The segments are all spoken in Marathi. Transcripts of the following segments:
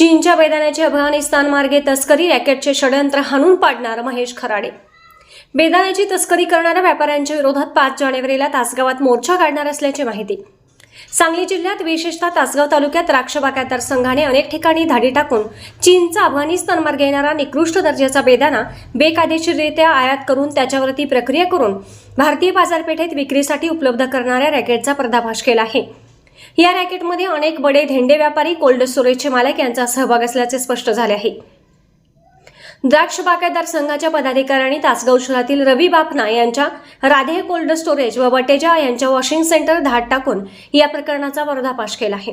चीनच्या बेदाण्याची अफगाणिस्तान मार्गे तस्करी रॅकेटचे षडयंत्र हाणून पाडणार महेश खराडे. बेदाण्याची तस्करी करणाऱ्या व्यापाऱ्यांच्या विरोधात पाच जानेवारीला तासगावात मोर्चा काढणार असल्याची माहिती. सांगली जिल्ह्यात विशेषतः तासगाव तालुक्यात द्राक्ष बागायतदार संघाने अनेक ठिकाणी धाडी टाकून चीनचा अफगाणिस्तान मार्गे येणारा निकृष्ट दर्जाचा बेदाना बेकायदेशीररित्या आयात करून त्याच्यावरती प्रक्रिया करून भारतीय बाजारपेठेत विक्रीसाठी उपलब्ध करणाऱ्या रॅकेटचा पर्दाफाश केला आहे. या रॅकेटमध्ये अनेक बडे धेंडे व्यापारी कोल्ड स्टोरेजचे मालक यांचा सहभाग असल्याचे स्पष्ट झाले आहे. द्राक्ष बागायतदार संघाच्या पदाधिकाऱ्यांनी तासगाव शहरातील रवी बापना यांच्या राधे कोल्ड स्टोरेज व बटेजा यांच्या वॉशिंग सेंटर धाड टाकून या प्रकरणाचा पर्दाफाश केला आहे.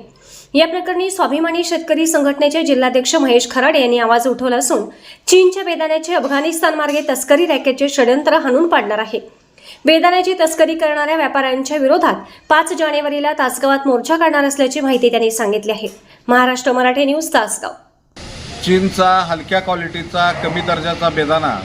या प्रकरणी स्वाभिमानी शेतकरी संघटनेचे जिल्हाध्यक्ष महेश खराडे यांनी आवाज उठवला असून चीनच्या बेदाण्याचे अफगाणिस्तान मार्गे तस्करी रॅकेटचे षडयंत्र हाणून पाडणार आहे. बेदाण्याची तस्करी करणाऱ्या व्यापाऱ्यांच्या विरोधात पाच जानेवारीला तासगावात मोर्चा काढणार असल्याची माहिती त्यांनी सांगितली आहे. महाराष्ट्र मराठी न्यूज तासगाव. चीनचा हलक्या क्वालिटीचा कमी दर्जाचा बेदाणा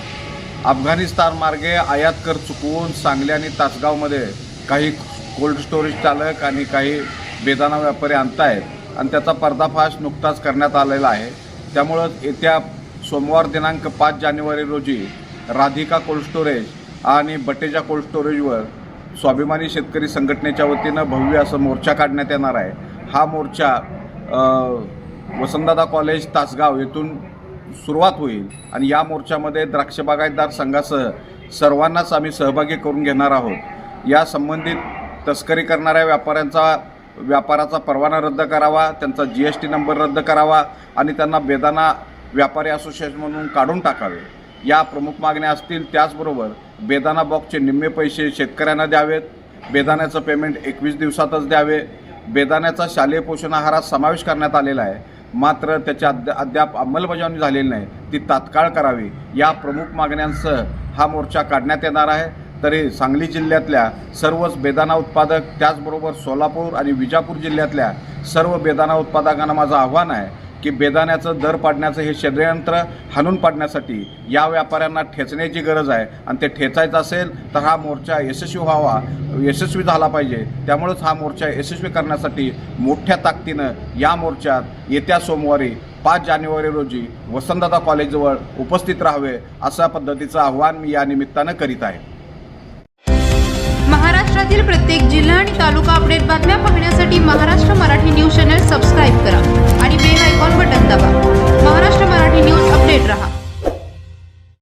अफगाणिस्तान मार्गे आयात कर चुकवून सांगली आणि तासगावमध्ये काही कोल्ड स्टोरेज चालक आणि काही बेदाणा व्यापारी आणतायत आणि त्याचा पर्दाफाश नुकताच करण्यात आलेला आहे. त्यामुळं येत्या सोमवार दिनांक पाच जानेवारी रोजी राधिका कोल्ड स्टोरेज आणि बटेजा कोल्ड स्टोरेजवर स्वाभिमानी शेतकरी संघटनेच्या वतीनं भव्य असं मोर्चा काढण्यात येणार आहे. हा मोर्चा वसंतदादा कॉलेज तासगाव येथून सुरुवात होईल आणि या मोर्चामध्ये द्राक्ष बागायतदार संघासह सर्वांनाच आम्ही सहभागी करून घेणार आहोत. या संबंधित तस्करी करणाऱ्या व्यापाऱ्यांचा व्यापाराचा परवाना रद्द करावा त्यांचा जी एस टी नंबर रद्द करावा आणि त्यांना बेदाना व्यापारी असोसिएशन म्हणून काढून टाकावे. या प्रमुख मागण्या असतील त्याचबरोबर बेदाना बॉक्सचे निम्मे पैसे शेतकऱ्यांना द्यावेत. बेदाण्याचं पेमेंट एकवीस दिवसातच द्यावे. बेदाण्याचा शालेय पोषण आहारात समावेश करण्यात आलेला आहे. मात्र त्याची अद्या अद्याप अंमलबजावणी झालेली नाही. ती तात्काळ करावी. या प्रमुख मागण्यांसह हा मोर्चा काढण्यात येणार आहे. तरी सांगली जिल्ह्यातल्या सर्वच बेदाना उत्पादक त्याचबरोबर सोलापूर आणि विजापूर जिल्ह्यातल्या सर्व बेदाना उत्पादकांना माझं आव्हान आहे. की बेदाण्याचं दर पाडण्याचं हे षडयंत्र हाणून पाडण्यासाठी या व्यापाऱ्यांना ठेचण्याची गरज आहे. आणि ते ठेचायचं असेल तर हा मोर्चा यशस्वी व्हावा यशस्वी झाला पाहिजे. त्यामुळंच हा मोर्चा यशस्वी करण्यासाठी मोठ्या ताकदीनं या मोर्चात येत्या सोमवारी पाच जानेवारी रोजी वसंतदादा कॉलेजजवळ उपस्थित राहावे अशा पद्धतीचं आव्हान मी या निमित्तानं करीत आहे. महाराष्ट्रातील प्रत्येक जिल्हा आणि तालुका अपडेट बातम्या पाहण्यासाठी Maharashtra Marathi news channel subscribe करा.